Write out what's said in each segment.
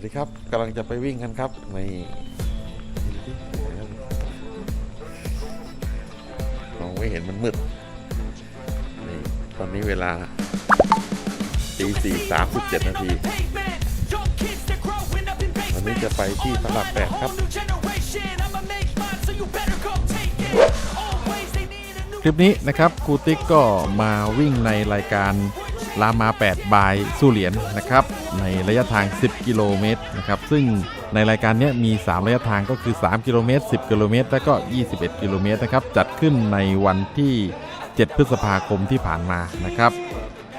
วัสดีครับกำลังจะไปวิ่งกันครับในมองไม่เห็นมันมืดนี่ตอนนี้เวลาตีสี่สามสิบเจ็ดนาทีวันนี้จะไปที่ตลาดแปดครับ คลิปนี้นะครับครูติ๊กก็มาวิ่งในรายการลามา8บายสู้เหรียญนะครับ ในระยะทาง 10 กิโลเมตรนะครับ ซึ่งในรายการนี้มี 3 ระยะทางก็คือ 3 กิโลเมตร 10 กิโลเมตร และก็ 21 กิโลเมตรนะครับ จัดขึ้นในวันที่ 7 พฤษภาคมที่ผ่านมานะครับ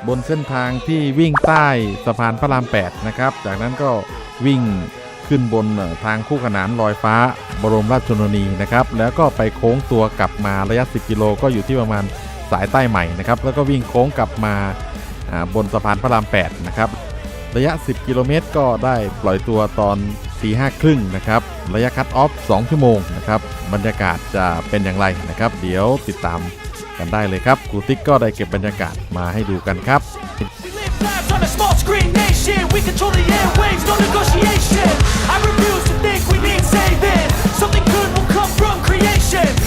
บนเส้นทางที่วิ่งใต้สะพานพระราม 8 นะครับ จากนั้นก็วิ่งขึ้นบนทางคู่ขนานลอยฟ้าบรมราชชนนีนะครับ แล้วก็ไปโค้งตัวกลับมาระยะ 10 กิโลก็อยู่ที่ประมาณสายใต้ใหม่นะครับ แล้วก็วิ่งโค้งกลับมาอ่าบนสะพานพระราม 8 นะครับ ระยะ 10 กิโลเมตร ก็ได้ปล่อยตัวตอนตีห้าครึ่งนะครับ ระยะคัดออฟ 2 ชั่วโมงนะครับ บรรยากาศจะเป็นอย่างไรนะครับ เดี๋ยวติดตามกันได้เลยครับกูติ๊กก็ได้เก็บบรรยากาศมาให้ดูกันครับ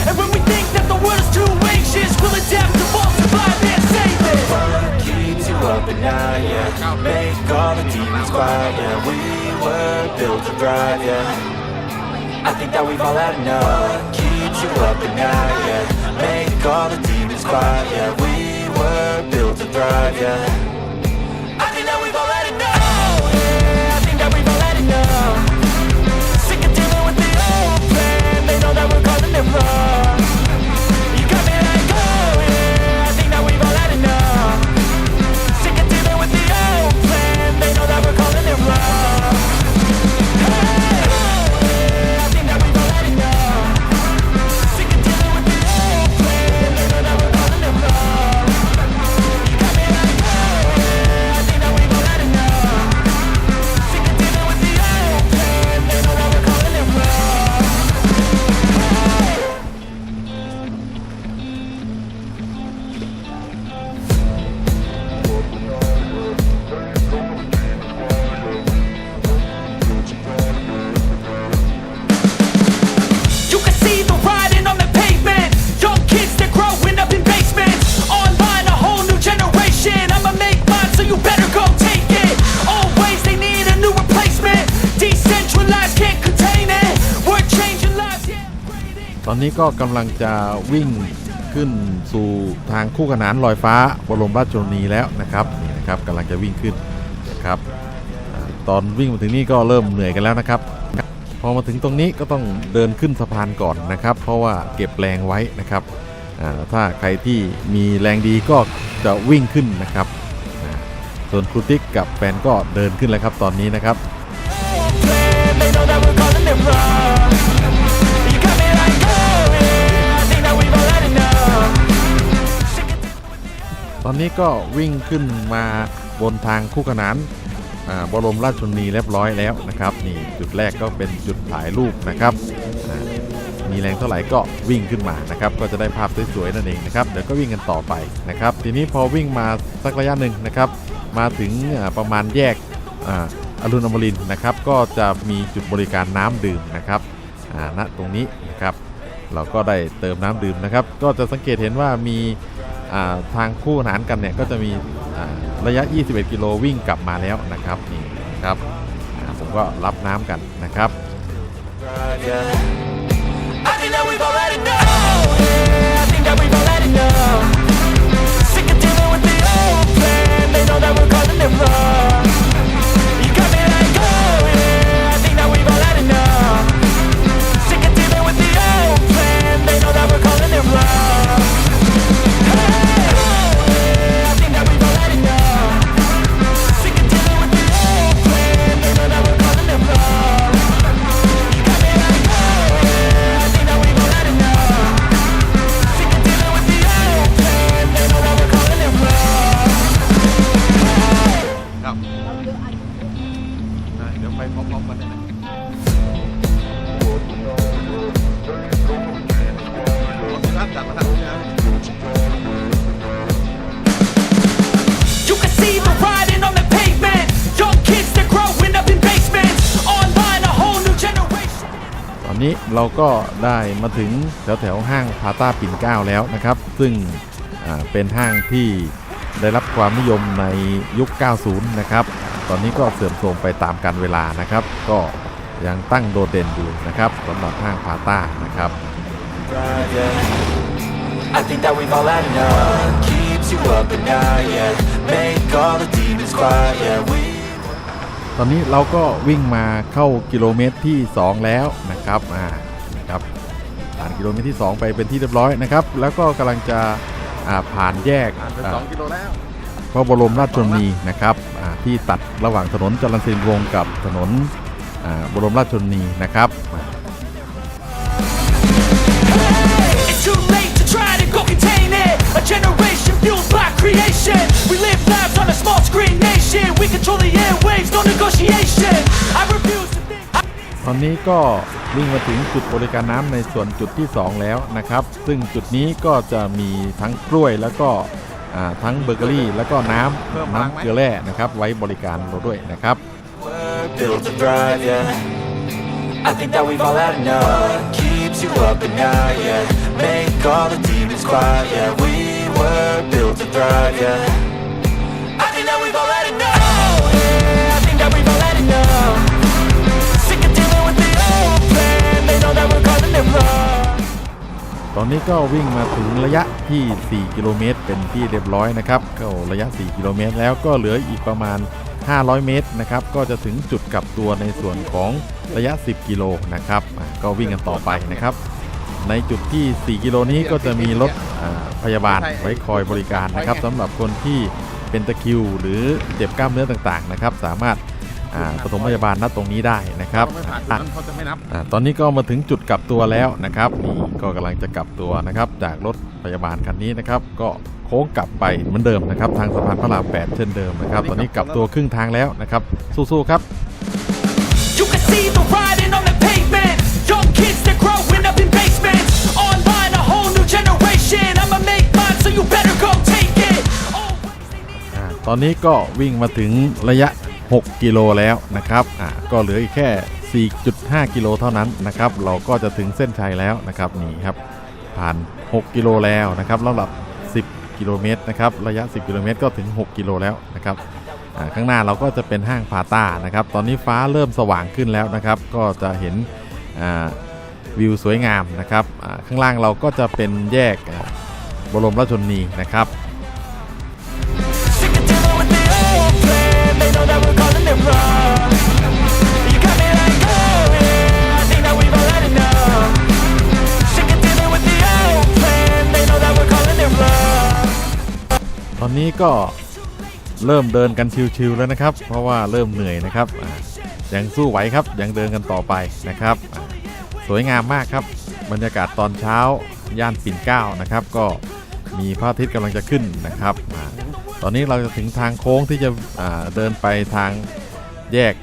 and when we think that the world is too anxious, we'll adapt. Up night, yeah Make all the demons quiet, yeah. We were built to thrive, yeah. I think that we've all had enough. Keeps you up at night, yeah. Make all the demons quiet, yeah. We ตอนนี้ก็กำลังจะวิ่งขึ้นสู่ทางคู่ขนานลอยฟ้าบรมราชชนนีแล้วนะครับนี่นะครับกำลังจะวิ่งขึ้นนะครับตอนวิ่งมาถึงนี่ก็เริ่มเหนื่อยกันแล้วนะครับ พอมาถึงตรงนี้ก็ต้องเดินขึ้นสะพานก่อนนะครับ เพราะว่าเก็บแรงไว้นะครับถ้าใครที่มีแรงดีก็จะวิ่งขึ้นนะครับส่วนครูติ๊กกับแฟนก็เดินขึ้นแล้วครับตอนนี้นะครับ อนนี้ก็วิ่งขึ้นมาบนทางคู่ขนานบรมราชชนนีเรียบร้อยแล้วนะครับนี่จุดแรกก็เป็นจุดถ่ายรูปนะครับมีแรงเท่าไหร่ก็วิ่งขึ้นมานะครับก็จะได้ภาพสวยๆนั่นเองนะครับเดี๋ยวก็วิ่งกันต่อไปนะครับ ทีนี้พอวิ่งมาสักระยะหนึ่งนะครับ มาถึงประมาณแยกออรุณอมรินนะครับ ก็จะมีจุดบริการน้ำดื่มนะครับณตรงนี้นะครับ เราก็ได้เติมน้ำดื่มนะครับ ก็จะสังเกตเห็นว่ามี ทางคู่ขนานกันเนี่ยก็จะมีระยะ 21 กิโลวิ่งกลับมาแล้วนะครับนี่นะครับผมก็รับน้ำกันนะครับ Thrive, อนนี้เราก็ได้มาถึงแถวแถวห้างพาต้าปิ่นเก้าแล้วนะครับ ซึ่งเป็นห้างที่ได้รับความนิยมในยุค 90 นะครับ ตอนนี้ก็เสื่อมโทรมไปตามกาลเวลานะครับ ก็ยังตั้งโดดเด่นอยู่นะครับสำหรับห้างพาต้านะครับ I think that we've all had enough. Keeps you up at night, yeah. Make all the demons quiet, yeah. We ตอนนี้เราก็วิ่งมาเข้ากิโลเมตรที่ 2 แล้วนะครับอ่านะครับผ่านกิโลเมตรที่ 2 ไปเป็นที่เรียบร้อยนะครับ แล้วก็กำลังจะอ่าผ่านแยกผ่านไปอ่า2กิโลแล้วพระบรมราชชนนีนะครับอ่าที่ตัดระหว่างถนนจรัญสินวงศ์กับถนนอ่าบรมราชชนนีนะครับ creation. We live lives on a small screen nation. We control the airwaves, no negotiation. I refuse to think. ตอนนี้ก็วิ่งมาถึงจุดบริการน้ำในส่วนจุดที่ 2 แล้วนะครับ ซึ่งจุดนี้ก็จะมีทั้งกล้วยแล้วก็อ่าทั้งเบเกอรี่ แล้วก็น้ำน้ำเกลือแร่นะครับ ไว้บริการเราด้วยนะครับ were built to thrive, yeah. I think that we've all had enough. Keeps you up at night, yeah. Make all the demons quiet, yeah. We word built to thrive, yeah. ตอนนี้ก็วิ่งมาถึงระยะที่ 4 กิโลเมตร เป็นที่เรียบร้อยนะครับก็ระยะ 4 กิโลเมตร แล้วก็เหลืออีกประมาณ 500 เมตรนะครับ ก็จะถึงจุดกลับตัวในส่วนของระยะ 10 กิโลนะครับ ก็วิ่งกันต่อไปนะครับ ในจุดที่ 4 กิโลนี้ก็จะมีรถอ่าพยาบาลไว้คอยบริการนะครับสำหรับคนที่เป็นตะคริว หรือเจ็บกล้ามเนื้อต่างๆนะครับ สามารถอ่าปฐมพยาบาลณตรงนี้ได้นะครับไม่ผ่านจุดอะนั้นเขาจะไม่นับอ่าตอนนี้ก็มาถึงจุดกลับตัวแล้วนะครับนี่ก็กำลังจะกลับตัวนะครับ จากรถพยาบาลคันนี้นะครับ ก็โค้งกลับไปเหมือนเดิมนะครับ ทางสะพานพระราม8เช่นเดิมนะครับ ตอนนี้กลับตัวครึ่งทางแล้วนะครับ สู้ๆครับ อ่าตอนนี้ก็วิ่งมาถึงระยะ 6 กิโลแล้วนะครับอ่าก็เหลืออีกแค่ 4.5 กิโลเท่านั้นนะครับ เราก็จะถึงเส้นชัยแล้วนะครับนี่ครับ ผ่าน 6 กิโลแล้วนะครับสำหรับ 10 กิโลเมตรนะครับ ระยะ 10 กิโลเมตรก็ถึง 6 กิโลแล้วนะครับอ่าข้างหน้าเราก็จะเป็นห้างพาต้านะครับ ตอนนี้ฟ้าเริ่มสว่างขึ้นแล้วนะครับ ก็จะเห็นอ่าวิวสวยงามนะครับอ่าข้างล่างเราก็จะเป็นแยกบรมราชชนนีนะครับ อนนี้ก็เริ่มเดินกันชิวๆแล้วนะครับ เพราะว่าเริ่มเหนื่อยนะครับยังสู้ไหวครับยังเดินกันต่อไปนะครับ สวยงามมากครับ บรรยากาศตอนเช้าย่านปิ่นเกล้านะครับ ก็มีพระอาทิตย์กำลังจะขึ้นนะครับ ตอนนี้เราจะถึงทางโค้งที่จะเดินไปทางแยก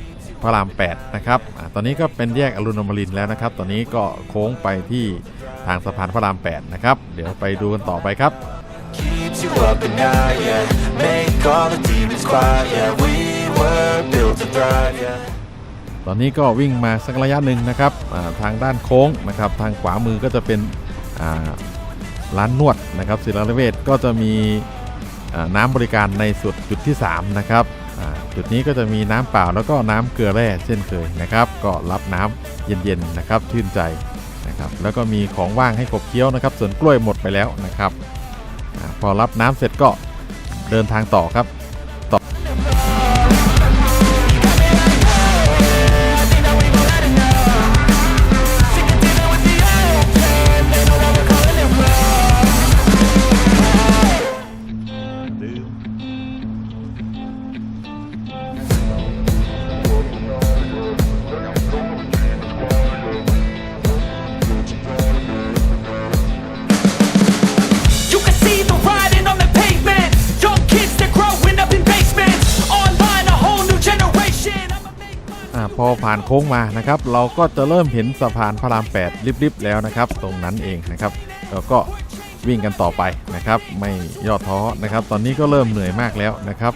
พระราม 8 นะครับอตอนนี้ก็เป็นแยกอรุณอมรินแล้วนะครับ ตอนนี้ก็โค้งไปที่ทางสะพานพระราม 8 นะครับ เดี๋ยวไปดูกันต่อไปครับ you up at night, yeah. Make all the demons quiet, yeah. We were built to thrive, yeah. ตอนนี้ก็วิ่งมาสักระยะหนึ่งนะครับทางด้านโค้งนะครับ ทางขวามือก็จะเป็นร้านนวดนะครับศิลาเวชก็จะมีน้ำบริการในสุดจุดที่ 3 นะครับจุดนี้ก็จะมีน้ำเปล่าแล้วก็น้ำเกลือแร่เช่นเคยนะครับ ก็รับน้ำเย็นๆนะครับชื่นใจนะครับ แล้วก็มีของว่างให้ขบเคี้ยวนะครับ ส่วนกล้วยหมดไปแล้วนะครับ พอรับน้ำเสร็จก็เดินทางต่อครับ พอผ่านโค้งมานะครับ เราก็จะเริ่มเห็นสะพานพระราม8ริบๆแล้วนะครับ ตรงนั้นเองนะครับเราก็วิ่งกันต่อไปนะครับ ไม่ย่อท้อนะครับ ตอนนี้ก็เริ่มเหนื่อยมากแล้วนะครับ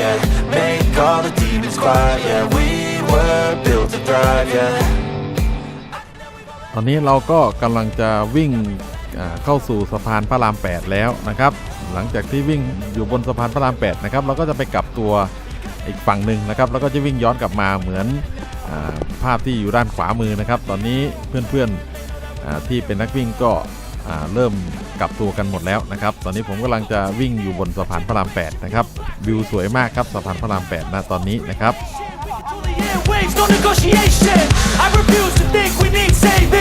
yeah Make all the demons quiet, yeah We were built to thrive, yeah ตอนนี้เราก็กำลังจะวิ่งเข้าสู่สะพานพระราม 8 แล้วนะครับ หลังจากที่วิ่งอยู่บนสะพานพระราม 8 นะครับ เราก็จะไปกลับตัวอีกฝั่งหนึ่งนะครับ แล้วก็จะวิ่งย้อนกลับมาเหมือนอภาพที่อยู่ด้านขวามือนะครับ ตอนนี้เพื่อนๆที่เป็นนักวิ่งก็เริ่มกลับตัวกันหมดแล้วนะครับ ตอนนี้ผมกำลังจะวิ่งอยู่บนสะพานพระราม 8 นะครับ วิวสวยมากครับสะพานพระราม8ณตอนนี้นะครับ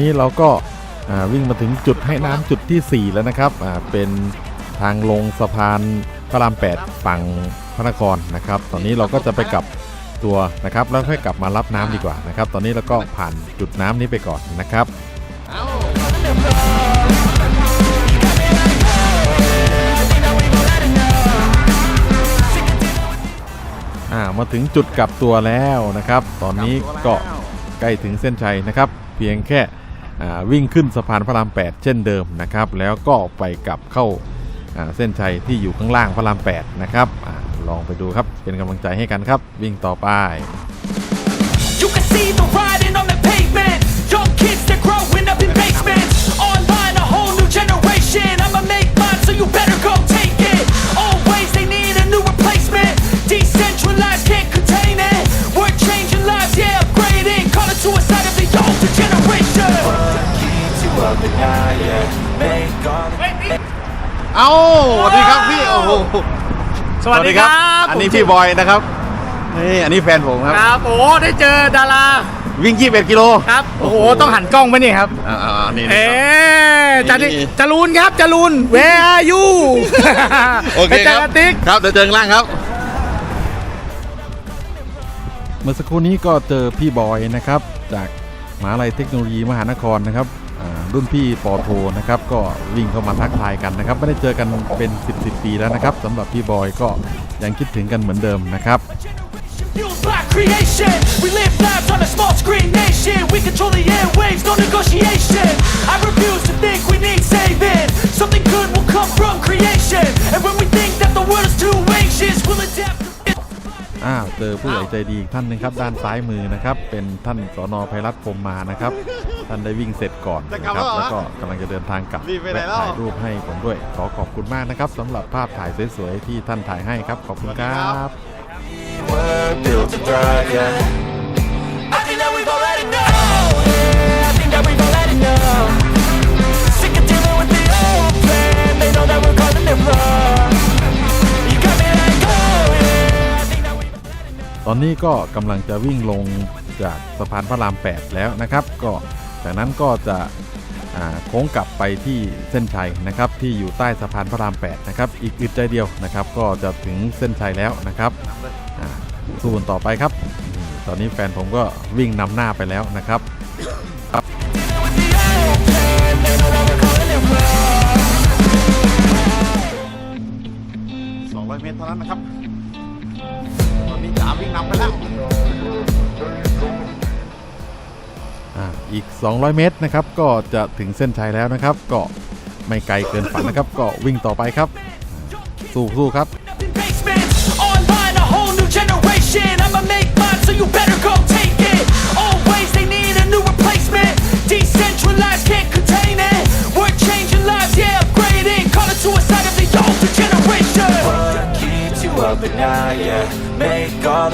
นี้เราก็วิ่งมาถึงจุดให้น้ำจุดทีสี่ 4 แล้วนะครับเป็นทางลงสะพานพระราม 8 ฝั่งพระนครนะครับ ตอนนี้เราก็จะไปกลับตัวนะครับ แล้วค่อยกลับมารับน้ำดีกว่านะครับ ตอนนี้เราก็ผ่านจุดน้ำนี้ไปก่อนนะครับมาถึงจุดกลับตัวแล้วนะครับ ตอนนี้ก็ใกล้ถึงเส้นชัยนะครับ เพียงแค่ วิ่งขึ้นสะพานพระราม 8 เช่นเดิมนะครับ แล้วก็ไปกลับเข้าอ่าเส้นชัยที่อยู่ข้างล่างพระราม 8 นะครับอาลองไปดูครับเป็นกำลังใจให้กันครับ วิ่งต่อไป You can see the writing on the pavement. Young kids, they're growing up in basements. Online, a whole new generation. I'ma make mine, so you better go เอาสวัสดีครับพี่โอ้โหสวัสดีครับอันนี้พี่บอยนะครับนี่อันนี้แฟนผมครับครับโอ้ได้เจอดาราวิ่ง21กิโลครับโอ้โหต้องหันกล้องไปนี่ครับอ่าๆนี่นะเอ๊ครับจะนี่จรูนครับจรูน Where are you โอเคไปเจคอรักับติ๊กครับเดี๋ยวเจอข้างล่างครับ เมื่อสักครู่นี้ก็เจอพี่บอยนะครับ จากมหาลัยเทคโนโลยีมหานครนะครับอ่า รุ่นพี่ปอโทนะครับ ก็วิ่งเข้ามาทักทายกันนะครับ ไม่ได้เจอกันเป็น 10 10ปีแล้วนะครับสำหรับพี่บอยก็ยังคิดถึงกันเหมือนเดิมนะครับ Fueled by creation. We live lives on a small screen nation. We control the airwaves, no negotiation. I refuse to think we need saving. Something good will come from creation. And when we think that the world is too anxious, we'll adapt. อ้าวเจอผู้ใหญ่ใจดีอีกท่านหนึงครับ ด้านซ้ายมือนะครับ เป็นท่านสนภัยรัตน์พรหมมานะครับ ท่านได้วิ่งเสร็จก่อนนะครับแล้วก็กำลังจะเดินทางกลับแวะถ่ายรูปให้ผมด้วย ขอขอบคุณมากนะครับสำหรับภาพถ่ายสวยๆที่ท่านถ่ายให้ครับ ขอบคุณครับ อนนี้ก็กำลังจะวิ่งลงจากสะพานพระราม 8 แล้วนะครับ ก็จากนั้นก็จะโค้งกลับไปที่เส้นชัยนะครับ ที่อยู่ใต้สะพานพระราม 8 นะครับ อีกอึดใจเดียวนะครับ ก็จะถึงเส้นชัยแล้วนะครับอ่าสู้กันต่อไปครับ ตอนนี้แฟนผมก็วิ่งนำหน้าไปแล้วนะครับ200 เมตรเท่านั้นนะครับ วิ่งนำไปแล้วอ่าอีก 200 เมตรนะครับ ก็จะถึงเส้นชัยแล้วนะครับ ก็ไม่ไกลเกินฝันนะครับ ก็วิ่งต่อไปครับ สู้สู้ครับ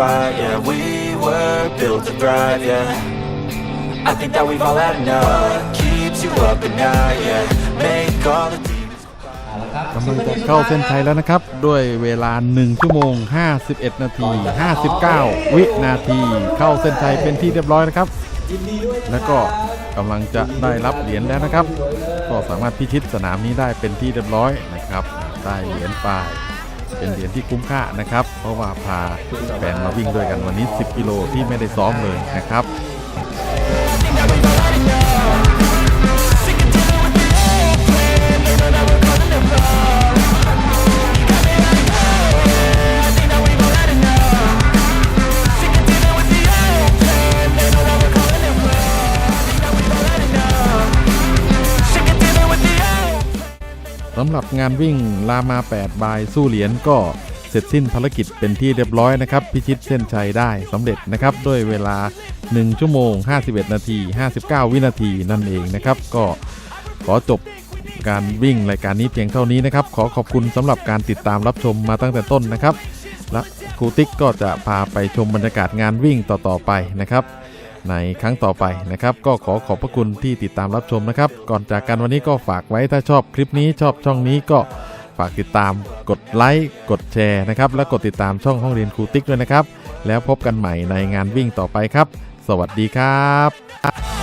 demons quiet, yeah We were built to thrive, yeah I think that we've all had enough Keeps you up at night, yeah Make all the demons กำลังจะเข้าเส้นชัยแล้วนะครับ ด้วยเวลา 1 ชั่วโมง 51 นาที 59 วินาที เข้าเส้นชัยเป็นที่เรียบร้อยนะครับ แล้วก็กำลังจะได้รับเหรียญแล้วนะครับ ก็สามารถพิชิตสนามนี้ได้เป็นที่เรียบร้อยนะครับ ได้เหรียญไป เป็นเหรียญที่คุ้มค่านะครับ เพราะว่าพาแฟนมาวิ่งด้วยกันวันนี้ 10 กิโลที่ไม่ได้ซ้อมเลยนะครับ สำหรับงานวิ่งลามา 8 บายสู้เหรียญก็เสร็จสิ้นภารกิจเป็นที่เรียบร้อยนะครับ พิชิตเส้นชัยได้สำเร็จนะครับ ด้วยเวลา 1 ชั่วโมง 51 นาที 59 วินาทีนั่นเองนะครับ ก็ขอจบการวิ่งรายการนี้เพียงเท่านี้นะครับ ขอขอบคุณสำหรับการติดตามรับชมมาตั้งแต่ต้นนะครับ และครูติ๊กก็จะพาไปชมบรรยากาศงานวิ่งต่อๆไปนะครับ ในครั้งต่อไปนะครับ ก็ขอขอบพระคุณที่ติดตามรับชมนะครับ ก่อนจากกันวันนี้ก็ฝากไว้ถ้าชอบคลิปนี้ชอบช่องนี้ก็ฝากติดตามกดไลค์กดแชร์นะครับและกดติดตามช่องห้องเรียนครูติ๊กด้วยนะครับ แล้วพบกันใหม่ในงานวิ่งต่อไปครับ สวัสดีครับ